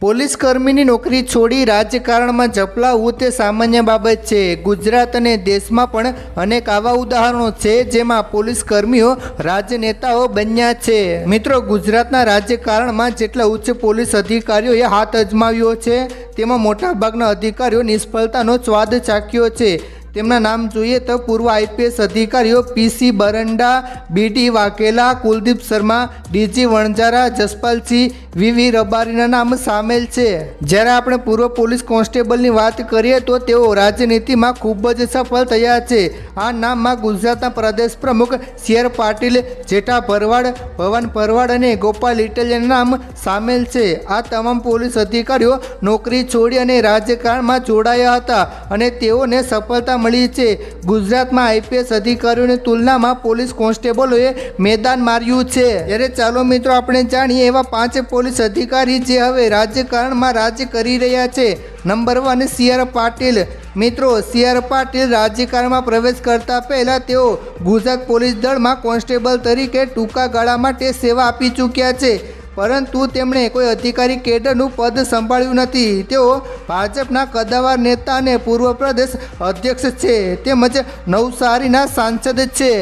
Police કર્મીની નોકરી છોડી રાજકારણમાં ઝપલાવવું તે સામાન્ય બાબત છે. ગુજરાત અને દેશમાં પણ અનેક આવા ઉદાહરણો છે જેમાં પોલીસ કર્મીઓ રાજનેતાઓ બન્યા છે. મિત્રો, ગુજરાતના રાજકારણમાં જેટલા ઉચ્ચ પોલીસ અધિકારીઓએ હાથ અજમાવ્યો છે, તેમાં મોટાભાગના અધિકારીઓ નિષ્ફળતાનો સ્વાદ ચાખ્યો છે. તેમના નામ જોઈએ તો પૂર્વ આઈપીએસ અધિકારીઓ PC Baranda BD Vaghela, Kuldeep Sharma DG Vanzara Jaspalsinh VV રબારીના નામ સામેલ છે. જ્યારે આપણે પૂર્વ પોલીસ કોન્સ્ટેબલની વાત કરીએ તો તેઓ રાજનીતિમાં ખૂબ જ સફળ થયા છે. આ નામમાં ગુજરાતના પ્રદેશ પ્રમુખ શેર પાટીલ, જેઠા ભરવાડ ભવન ભરવાડ અને ગોપાલ ઇટલિયાના નામ સામેલ છે. આ તમામ પોલીસ અધિકારીઓ નોકરી છોડી અને રાજકારણમાં જોડાયા હતા અને તેઓને સફળતા મળી છે. ગુજરાતમાં આઈપીએસ અધિકારીઓની તુલનામાં પોલીસ કોન્સ્ટેબલોએ મેદાન માર્યું છે. ત્યારે ચાલો મિત્રો, આપણે જાણીએ એવા પાંચ પોલીસ અધિકારી જે હવે રાજ્યકારણમાં રાજ્ય કરી રહ્યા છે. Number one C R Patil. મિત્રો, સી આર પાટીલ રાજ્યકારણમાં પ્રવેશ કરતા પહેલા તેઓ ગુજરાત પોલીસ દળમાં કોન્સ્ટેબલ તરીકે ટૂંકા ગાળા માટે સેવા આપી ચૂક્યા છે. પરંતુ તેમણે કોઈ અધિકારી કેડરનું પદ સંભાળ્યું નથી. તેઓ ભાજપના કદાવાર નેતા અને પૂર્વ પ્રદેશ અધ્યક્ષ છે તેમજ નવસારીના સાંસદ છે.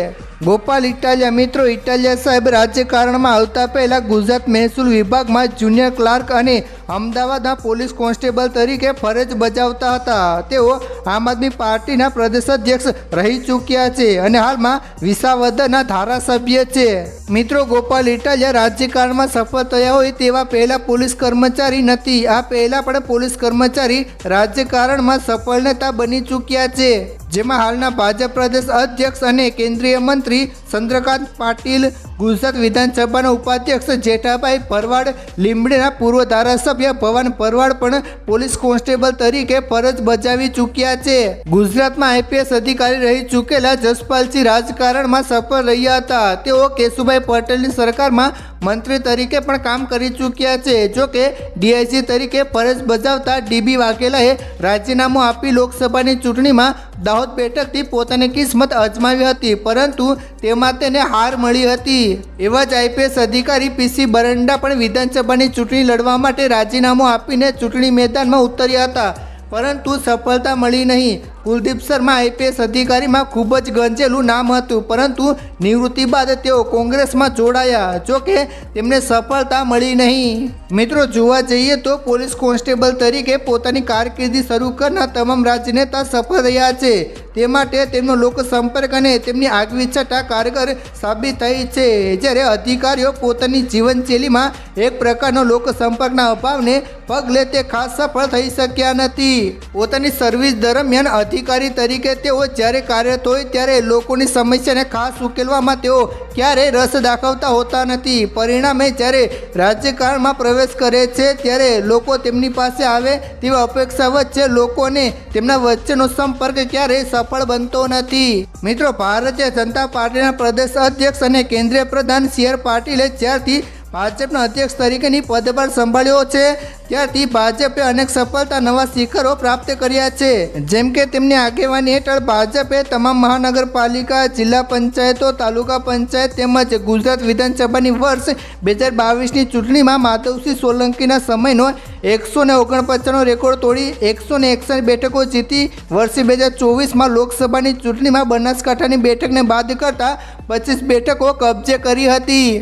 ગોપાલ ઇટાલિયા મિત્રો, ઇટાલિયા સાહેબ રાજકારણમાં આવતા પહેલા ગુજરાત મહેસૂલ વિભાગમાં જુનિયર ક્લાર્ક અને અમદાવાદના પોલીસ કોન્સ્ટેબલ તરીકે ફરજ બજાવતા હતા. તેઓ આમ આદમી પાર્ટીના પ્રદેશ અધ્યક્ષ રહી ચૂક્યા છે અને હાલમાં વિસાવદરના ધારાસભ્ય છે. મિત્રો, ગોપાલ ઇટાલિયા રાજ્યકારણમાં સફળ થયા હોય તેવા પહેલા પોલીસ કર્મચારી નથી. આ પહેલા પણ પોલીસ કર્મચારી રાજ્યકારણમાં સફળ નેતા બની ચૂક્યા છે. જેમાં હાલના ભાજપ પ્રદેશ અધ્યક્ષ અને કેન્દ્રીય મંત્રી ચંદ્રકાંત પાટીલ ગુજરાત વિધાનસભાના ઉપાધ્યક્ષ જેઠાભાઈ ભરવાડ લીંબડીના પૂર્વ ધારાસભ્ય ભવન ભરવાડ પણ પોલીસ કોન્સ્ટેબલ તરીકે ફરજ બજાવી ચૂક્યા છે. ગુજરાતમાં આઈપીએસ અધિકારી રહી ચૂકેલા જસપાલસિંહ રાજકારણમાં સફળ રહ્યા હતા. તેઓ કેશુભાઈ પટેલની સરકારમાં મંત્રી તરીકે પણ કામ કરી ચૂક્યા છે. જો કે, ડીઆઈજી તરીકે ફરજ બજાવતા ડીબી વાઘેલાએ રાજીનામું આપી લોકસભાની ચૂંટણીમાં દાહોદ બેઠકથી પોતાની કિસ્મત અજમાવી હતી, પરંતુ તેમાં તેને હાર મળી હતી. એવા જ આઈપીએસ અધિકારી પીસી બરંડા પણ વિધાનસભાની ચૂંટણી લડવા માટે રાજીનામું આપીને ચૂંટણી મેદાનમાં ઉતર્યા હતા. પરંતુ સફળતા મળી નહીં. કુલદીપ શર્મા આઈપીએસ અધિકારીમાં ખૂબ જ ગંજેલું નામ હતું, પરંતુ નિવૃત્તિ બાદ તેઓ કોંગ્રેસમાં જોડાયા. જો કે, તેમને સફળતા મળી નહીં. મિત્રો, જોવા જઈએ તો પોલીસ કોન્સ્ટેબલ તરીકે પોતાની કારકિર્દી શરૂ કરનાર તમામ રાજનેતા સફળ રહ્યા છે. તે માટે તેમનો લોકસંપર્ક અને તેમની આગવી છટા કારગર સાબિત થઈ છે. જ્યારે અધિકારીઓ પોતાની જીવનશૈલીમાં એક પ્રકારનો લોકસંપર્કના અભાવને પગલે તે ખાસ સફળ થઈ શક્યા નથી. પોતાની સર્વિસ દરમિયાન અધિકારી તરીકે તેઓ જ્યારે કાર્યરત હોય ત્યારે લોકોની સમસ્યાને ખાસ ઉકેલવામાં તેઓ ક્યારેય રસ દાખવતા હોતા નથી. પરિણામે જ્યારે રાજ્યકારણમાં પ્રવેશ કરે છે ત્યારે લોકો તેમની પાસે આવે તેવી અપેક્ષા વચ્ચે લોકોને તેમના વચ્ચેનો સંપર્ક ક્યારેય સફળ બનતો નથી. મિત્રો, ભારતીય જનતા પાર્ટીના પ્રદેશ અધ્યક્ષ અને કેન્દ્રીય પ્રધાન સી પાટીલે જ્યારથી ભાજપના અધ્યક્ષ તરીકેની પદભાર સંભાળ્યો છે. ત્યારથી ભાજપે અનેક સફળતા નવા શિખરો પ્રાપ્ત કર્યા છે. જેમ કે તેમની આગેવાની હેઠળ ભાજપે તમામ મહાનગરપાલિકા, જિલ્લા પંચાયતો, તાલુકા પંચાયત તેમજ ગુજરાત વિધાનસભાની વર્ષ બે હજાર બાવીસની ચૂંટણીમાં માધવસિંહ સોલંકીના સમયનો એકસો ને ઓગણપચાસનો રેકોર્ડ તોડી એકસો ને એકસઠ બેઠકો જીતી વર્ષે બે હજાર ચોવીસમાં લોકસભાની ચૂંટણીમાં બનાસકાંઠાની બેઠકને બાદ કરતાં પચીસ બેઠકો કબજે કરી હતી.